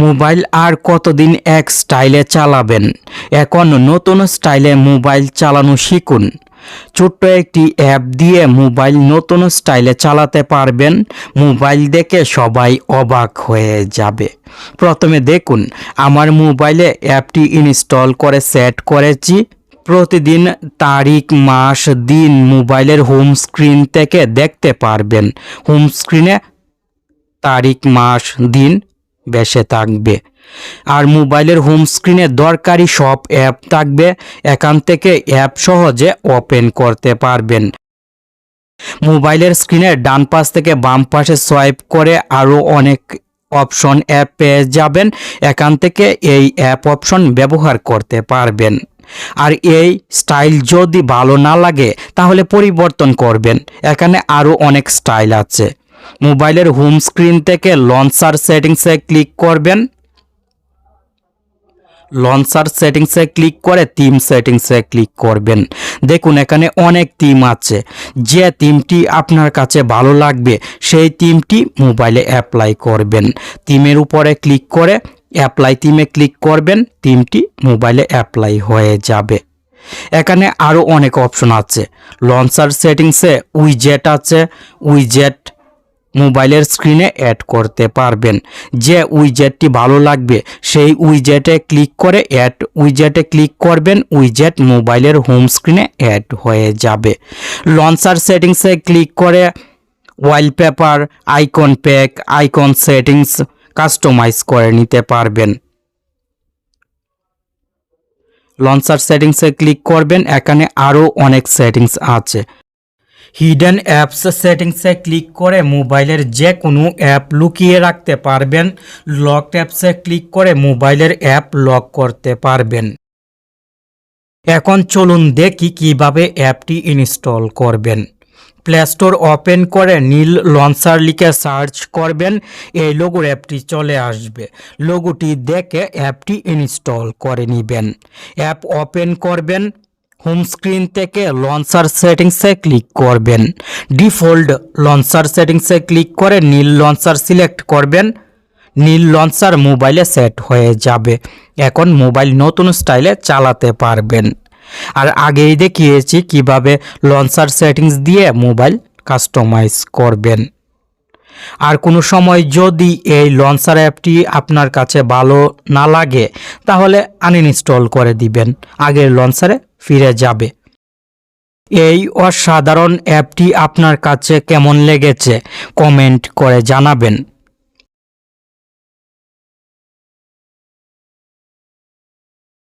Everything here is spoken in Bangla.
মোবাইল আর কতদিন এক স্টাইলে চালাবেন? এখন নতুন স্টাইলে মোবাইল চালানো শিখুন। ছোট্ট একটি অ্যাপ দিয়ে মোবাইল নতুন স্টাইলে চালাতে পারবেন। মোবাইল দেখে সবাই অবাক হয়ে যাবে। প্রথমে দেখুন, আমার মোবাইলে অ্যাপটি ইনস্টল করে সেট করেছি। প্রতিদিন তারিখ, মাস, দিন মোবাইলের হোম স্ক্রিন থেকে দেখতে পারবেন। হোম স্ক্রিনে তারিখ, মাস, দিন বেসে থাকবে। আর মোবাইলের হোম স্ক্রিনে দরকারি সব অ্যাপ থাকবে। এখান থেকে অ্যাপ সহজে ওপেন করতে পারবেন। মোবাইলের স্ক্রিনের ডান পাশ থেকে বাম পাশে সোয়াইপ করে আরও অনেক অপশন অ্যাপ পেয়ে যাবেন। এখান থেকে এই অ্যাপ অপশন ব্যবহার করতে পারবেন। আর এই স্টাইল যদি ভালো না লাগে, তাহলে পরিবর্তন করবেন। এখানে আরও অনেক স্টাইল আছে। মোবাইলের হোম স্ক্রিন থেকে লঞ্চার সেটিংসে ক্লিক করবেন। লঞ্চার সেটিংসে ক্লিক করে থিম সেটিংসে ক্লিক করবেন। দেখুন, এখানে অনেক থিম আছে। যে থিমটি আপনার কাছে ভালো লাগবে, সেই থিমটি মোবাইলে অ্যাপ্লাই করবেন। থিমের উপরে ক্লিক করে অ্যাপ্লাই থিমে ক্লিক করবেন, থিমটি মোবাইলে অ্যাপ্লাই হয়ে যাবে। এখানে আরও অনেক অপশন আছে। লঞ্চার সেটিংসে উইজেট আছে। উইজেট মোবাইলের স্ক্রিনে অ্যাড করতে পারবেন। যে উইজেটটি ভালো লাগবে, সেই উইজেটে ক্লিক করে অ্যাড উইজেটে ক্লিক করবেন উইজেট মোবাইলের হোম স্ক্রিনে অ্যাড হয়ে যাবে। লঞ্চার সেটিংসে ক্লিক করে wallpaper icon pack icon settings customise করে নিতে পারবেন। লঞ্চার সেটিংসে ক্লিক করবেন, এখানে আরও অনেক সেটিংস আছে। হিডেন অ্যাপস সেটিংসে ক্লিক করে মোবাইলের যে কোনো অ্যাপ লুকিয়ে রাখতে পারবেন। লক অ্যাপসে ক্লিক করে মোবাইলের অ্যাপ লক করতে পারবেন। এখন চলুন দেখি কীভাবে অ্যাপটি ইনস্টল করবেন। প্লে স্টোর ওপেন করে নীল লঞ্চার লিখে সার্চ করবেন। এই লোগোর অ্যাপটি চলে আসবে। লোগোটি দেখে অ্যাপটি ইনস্টল করে নেবেন। অ্যাপ ওপেন করবেন। হোম স্ক্রিন থেকে লঞ্চার সেটিংসে ক্লিক করবেন। ডিফল্ট লঞ্চার সেটিংসে ক্লিক করে নীল লঞ্চার সিলেক্ট করবেন। নীল লঞ্চার মোবাইলে সেট হয়ে যাবে। এখন মোবাইল নতুন স্টাইলে চালাতে পারবেন। আর আগেই দেখিয়েছি কীভাবে লঞ্চার সেটিংস দিয়ে মোবাইল কাস্টমাইজ করবেন। আর কোনো সময় যদি এই লঞ্চার অ্যাপটি আপনার কাছে ভালো না লাগে, তাহলে আনইনস্টল করে দিবেন। আগের লঞ্চারে ফিরে যাবে। এই অসাধারণ অ্যাপটি আপনার কাছে কেমন লেগেছে? কমেন্ট করে জানাবেন।